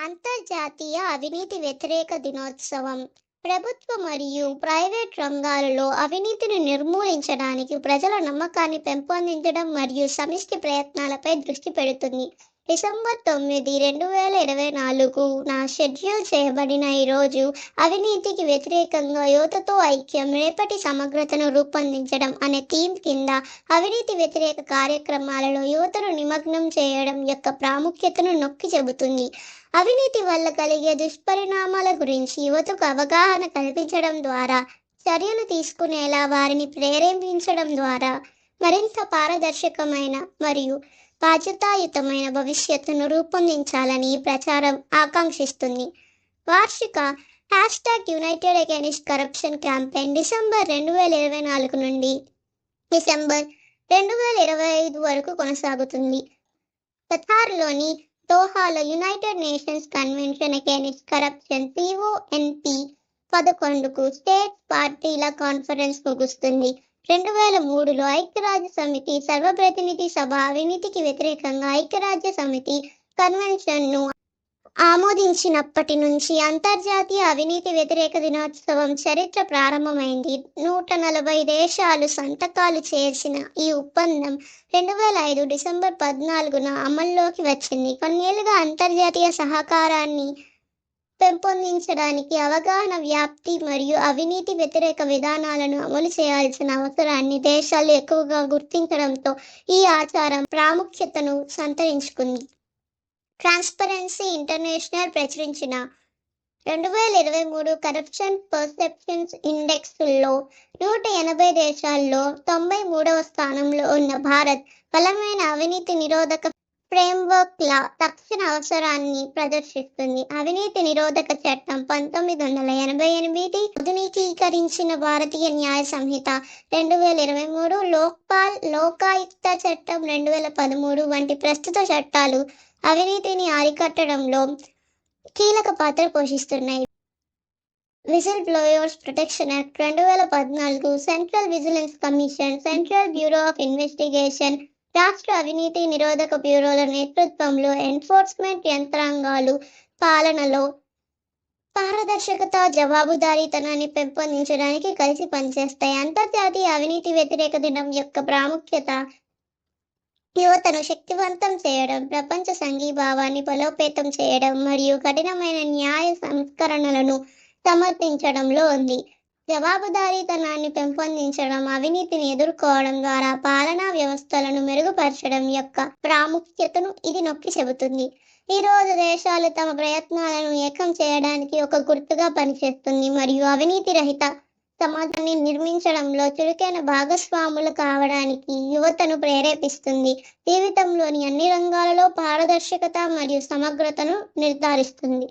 అంతర్జాతీయ అవినీతి వ్యతిరేక దినోత్సవం. ప్రభుత్వ మరియు ప్రైవేట్ రంగాలలో అవినీతిని నిర్మూలించడానికి ప్రజల నమ్మకాన్ని పెంపొందించడం మరియు సమిష్టి ప్రయత్నాలపై దృష్టి పెడుతుంది. డిసెంబర్ తొమ్మిది రెండు వేల ఇరవై నాలుగు నా షెడ్యూల్ చేయబడిన ఈరోజు అవినీతికి వ్యతిరేకంగా యువతతో ఐక్యం రేపటి సమగ్రతను రూపొందించడం అనే థీమ్ కింద అవినీతి వ్యతిరేక కార్యక్రమాలలో యువతను నిమగ్నం చేయడం యొక్క ప్రాముఖ్యతను నొక్కి చెబుతుంది. అవినీతి వల్ల కలిగే దుష్పరిణామాల గురించి యువతకు అవగాహన కల్పించడం ద్వారా చర్యలు తీసుకునేలా వారిని ప్రేరేపించడం ద్వారా మరింత పారదర్శకమైన మరియు బాధ్యతాయుతమైన భవిష్యత్తును రూపొందించాలని ప్రచారం ఆకాంక్షిస్తుంది. వార్షిక hashtag united against corruption campaign December రెండు వేల ఇరవై నాలుగు నుండి డిసెంబర్ రెండు వేల ఇరవై ఐదు వరకు కొనసాగుతుంది. కతార్లోని దోహాలో United Nations Convention against corruption CONP పదకొండుకు state పార్టీల కాన్ఫరెన్స్ ముగుస్తుంది. రెండు వేల మూడులో ఐక్యరాజ్య సమితి సర్వప్రతినిధి సభ అవినీతికి వ్యతిరేకంగా ఐక్యరాజ్య సమితి కన్వెన్షన్ను ఆమోదించినప్పటి నుంచి అంతర్జాతీయ అవినీతి వ్యతిరేక దినోత్సవం చరిత్ర ప్రారంభమైంది. నూట నలభై దేశాలు సంతకాలు చేసిన ఈ ఒప్పందం రెండు వేల ఐదు డిసెంబర్ పద్నాలుగున అమల్లోకి వచ్చింది. కొన్నేళ్ళుగా అంతర్జాతీయ సహకారాన్ని పెంపొందించడానికి అవగాహన వ్యాప్తి మరియు అవినీతి వ్యతిరేక విధానాలను అమలు చేయాల్సిన అవసరాన్ని దేశాలు ఎక్కువగా గుర్తించడంతో ఈ ఆచారం ప్రాముఖ్యతను సంతరించుకుంది. ట్రాన్స్పరెన్సీ ఇంటర్నేషనల్ ప్రచురించిన రెండు వేల ఇరవై మూడు కరప్షన్ పర్సెప్షన్స్ ఇండెక్స్లో నూట ఎనభై దేశాల్లో తొంభై మూడవ స్థానంలో ఉన్న భారత్ బలమైన అవినీతి నిరోధక ఫ్రేమ్వర్క్ లా తక్షణ అవసరాన్ని ప్రదర్శిస్తుంది. అవినీతి నిరోధక చట్టం పంతొమ్మిది వందల ఎనభై ఎనిమిది ఆధునికీకరించిన భారతీయ న్యాయ సంహిత రెండు వేల ఇరవై మూడు లోక్పాల్ లోకాయుక్త చట్టం రెండు వేల పదమూడు వంటి ప్రస్తుత చట్టాలు అవినీతిని అరికట్టడంలో కీలక పాత్ర పోషిస్తున్నాయి. విజిల్ బ్లోయర్స్ ప్రొటెక్షన్ యాక్ట్ రెండు వేల పద్నాలుగు Central Vigilance Commission Central Bureau of Investigation రాష్ట్ర అవినీతి నిరోధక బ్యూరోల నేతృత్వంలో ఎన్ఫోర్స్మెంట్ యంత్రాంగాలు పాలనలో పారదర్శకత జవాబుదారీతనాన్ని పెంపొందించడానికి కలిసి పనిచేస్తాయి. అంతర్జాతీయ అవినీతి వ్యతిరేక దినం యొక్క ప్రాముఖ్యత యువతను శక్తివంతం చేయడం ప్రపంచ సంఘీభావాన్ని బలోపేతం చేయడం మరియు కఠినమైన న్యాయ సంస్కరణలను సమర్థించడంలో ఉంది. జవాబుదారీతనాన్ని పెంపొందించడం అవినీతిని ఎదుర్కోవడం ద్వారా పాలనా వ్యవస్థలను మెరుగుపరచడం యొక్క ప్రాముఖ్యతను ఇది నొక్కి చెబుతుంది. ఈ రోజు దేశాలు తమ ప్రయత్నాలను ఏకం చేయడానికి ఒక గుర్తుగా పనిచేస్తుంది. మరియు అవినీతి రహిత సమాజాన్ని నిర్మించడంలో చురుకైన భాగస్వాములు కావడానికి యువతను ప్రేరేపిస్తుంది. జీవితంలోని అన్ని రంగాలలో పారదర్శకత మరియు సమగ్రతను నిర్ధారిస్తుంది.